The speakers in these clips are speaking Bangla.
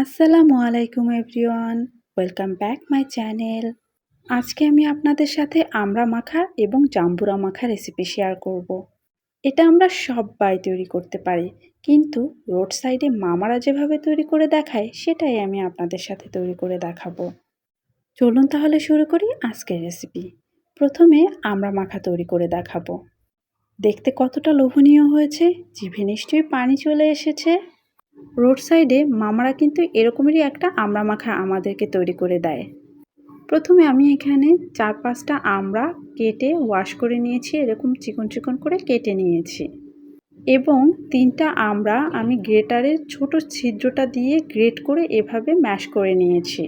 আসসালামু আলাইকুম everyone, welcome back my channel. আজকে আমি আপনাদের সাথে আমড়া মাখা এবং জাম্বুরা মাখা রেসিপি শেয়ার করব। এটা আমরা সবাই তৈরি করতে পারি, কিন্তু রোড সাইডে মামারা যেভাবে তৈরি করে দেখায়, সেটাই আমি আপনাদের সাথে তৈরি করে দেখাবো। চলুন তাহলে শুরু করি আজকের রেসিপি। প্রথমে আমরা মাখা তৈরি করে দেখাবো। দেখতে কতটা লোভনীয় হয়েছে, জিভে নিশ্চয়ই পানি চলে এসেছে। রোড সাইডে মামারা কিন্তু এরকমেরই একটা আমড়া মাখা আমাদেরকে তৈরি করে দেয়। প্রথমে আমি এখানে চার পাঁচটা আমড়া কেটে ওয়াশ করে নিয়েছি, এরকম চিকন চিকন করে কেটে নিয়েছি। এবং তিনটা আমড়া আমি গ্রেটারের ছোট ছিদ্রটা দিয়ে গ্রেট করে এভাবে ম্যাশ করে নিয়েছি।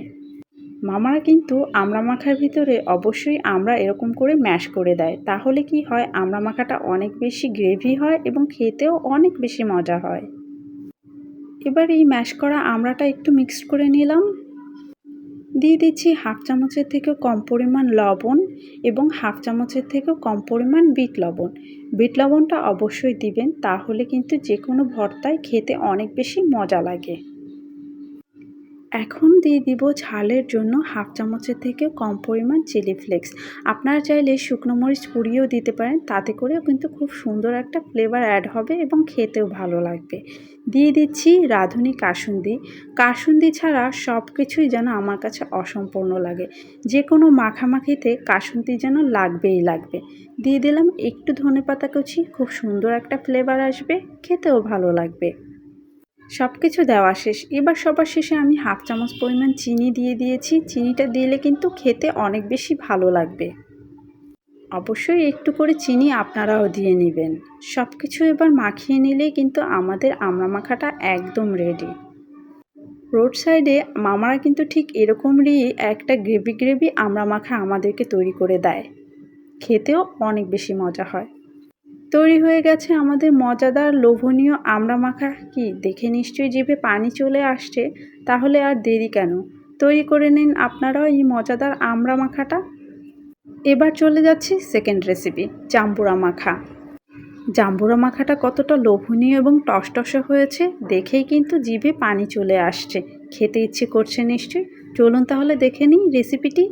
মামারা কিন্তু আমড়া মাখার ভিতরে অবশ্যই আমরা এরকম করে ম্যাশ করে দেয়। তাহলে কি হয় আমড়া মাখাটা অনেক বেশি গ্রেভি হয় এবং খেতেও অনেক বেশি মজা হয়। এবার এই ম্যাশ করা আমড়াটা একটু মিক্সড করে নিলাম। দিয়ে দিচ্ছি হাফ চামচের থেকেও কম পরিমাণ লবণ এবং হাফ চামচের থেকেও কম পরিমাণ বিট লবণ। বিট লবণটা অবশ্যই দিবেন, তাহলে কিন্তু যে কোনো ভর্তায় খেতে অনেক বেশি মজা লাগে। এখন দিয়ে দিব ঝালের জন্য হাফ চামচের থেকে কম পরিমাণ চিলি ফ্লেক্স। আপনারা চাইলে শুকনো মরিচ পুড়িয়েও দিতে পারেন, তাতে করেও কিন্তু খুব সুন্দর একটা ফ্লেভার অ্যাড হবে এবং খেতেও ভালো লাগবে। দিয়ে দিচ্ছি রাঁধুনি কাসুন্দি। কাসুন্দি ছাড়া সব কিছুই যেন আমার কাছে অসম্পূর্ণ লাগে। যে কোনো মাখামাখিতে কাসুন্দি যেন লাগবেই লাগবে। দিয়ে দিলাম একটু ধনে পাতা কুচি, খুব সুন্দর একটা ফ্লেভার আসবে, খেতেও ভালো লাগবে। সব কিছু দেওয়া শেষ। এবার সবার শেষে আমি হাফ চামচ পরিমাণ চিনি দিয়ে দিয়েছি। চিনিটা দিলে কিন্তু খেতে অনেক বেশি ভালো লাগবে। অবশ্যই একটু করে চিনি আপনারাও দিয়ে নেবেন। সব কিছু এবার মাখিয়ে নিলেই কিন্তু আমাদের আমড়া মাখাটা একদম রেডি রোড সাইডে মামারা কিন্তু ঠিক এরকমই একটা গ্রেভি গ্রেভি আমড়া মাখা আমাদেরকে তৈরি করে দেয়। খেতেও অনেক বেশি মজা হয়। তৈরি হয়ে গেছে আমাদের মজাদার লোভনীয় আমড়া মাখা কি? দেখে নিশ্চয়ই জিভে পানি চলে আসছে, তাহলে আর দেরি কেন? তৈরি করে নিন আপনারাও এই মজাদার আমড়া মাখাটা এবার চলে যাচ্ছি সেকেন্ড রেসিপি জাম্বুরা মাখা জাম্বুরা মাখাটা কতটা লোভনীয় এবং টসটসে হয়েছে, দেখেই কিন্তু জিভে পানি চলে আসছে। খেতে ইচ্ছে করছে নিশ্চয়ই। চলুন তাহলে দেখে নিই রেসিপিটি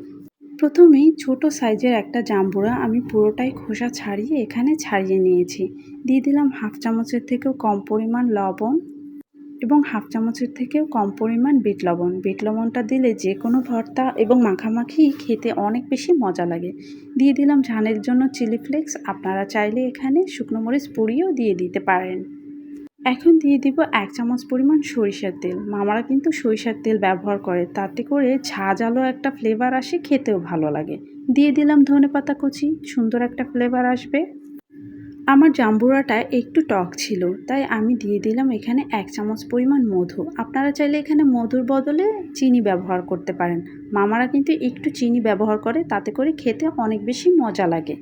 প্রথমেই ছোট সাইজের একটা জাম্বুরা আমি পুরোটাই খোসা ছাড়িয়ে এখানে ছাড়িয়ে নিয়েছি। দিয়ে দিলাম হাফ চামচের থেকেও কম পরিমাণ লবণ এবং হাফ চামচের থেকেও কম পরিমাণ বিট লবণ। বিট লবণটা দিলে যে কোনো ভর্তা এবং মাখামাখি খেতে অনেক বেশি মজা লাগে। দিয়ে দিলাম ঝানের জন্য চিলি ফ্লেক্স। আপনারা চাইলে এখানে শুকনো মরিচ পুড়িয়েও দিয়ে দিতে পারেন। এখন দিয়ে দিব এক চামচ পরিমাণ সরিষার তেল। মামারা কিন্তু সরিষার তেল ব্যবহার করে, তাতে করে ঝাঁঝালো একটা ফ্লেভার আসে, খেতেও ভালো লাগে। দিয়ে দিলাম ধনে পাতা কুচি, সুন্দর একটা ফ্লেভার আসবে। আমার জাম্বুরাটা একটু টক ছিল, তাই আমি দিয়ে দিলাম এখানে এক চামচ পরিমাণ মধু। আপনারা চাইলে এখানে মধুর বদলে চিনি ব্যবহার করতে পারেন। মামারা কিন্তু একটু চিনি ব্যবহার করে, তাতে করে খেতে অনেক বেশি মজা লাগে।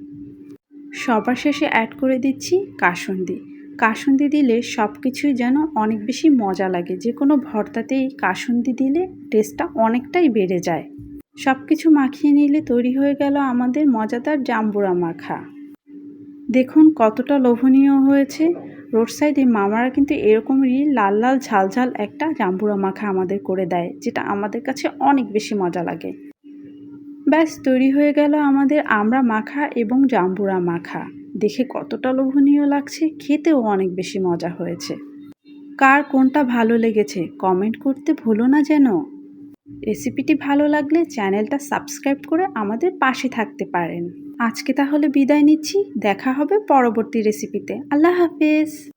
সবার শেষে অ্যাড করে দিচ্ছি কাসুন্দি। কাসুন্দি দিলে সব কিছুই যেন অনেক বেশি মজা লাগে। যে কোনো ভর্তাতেই কাসুন্দি দিলে টেস্টটা অনেকটাই বেড়ে যায়। সব কিছু মাখিয়ে নিলে তৈরি হয়ে গেল আমাদের মজাদার জাম্বুরা মাখা। দেখুন কতটা লোভনীয় হয়েছে। রোড সাইডে মামারা কিন্তু এরকমই লাল লাল ঝাল ঝাল একটা জাম্বুরা মাখা আমাদের করে দেয়, যেটা আমাদের কাছে অনেক বেশি মজা লাগে। ব্যাস, তৈরি হয়ে গেল আমাদের আমরা মাখা এবং জাম্বুরা মাখা। দেখে কতটা লোভনীয় লাগছে, খেতেও অনেক বেশি মজা হয়েছে। কার কোনটা ভালো লেগেছে, কমেন্ট করতে ভুলো না যেন। রেসিপিটি ভালো লাগলে চ্যানেলটা সাবস্ক্রাইব করে আমাদের পাশে থাকতে পারেন। আজকে তাহলে বিদায় নিচ্ছি, দেখা হবে পরবর্তী রেসিপিতে। আল্লাহ হাফেজ।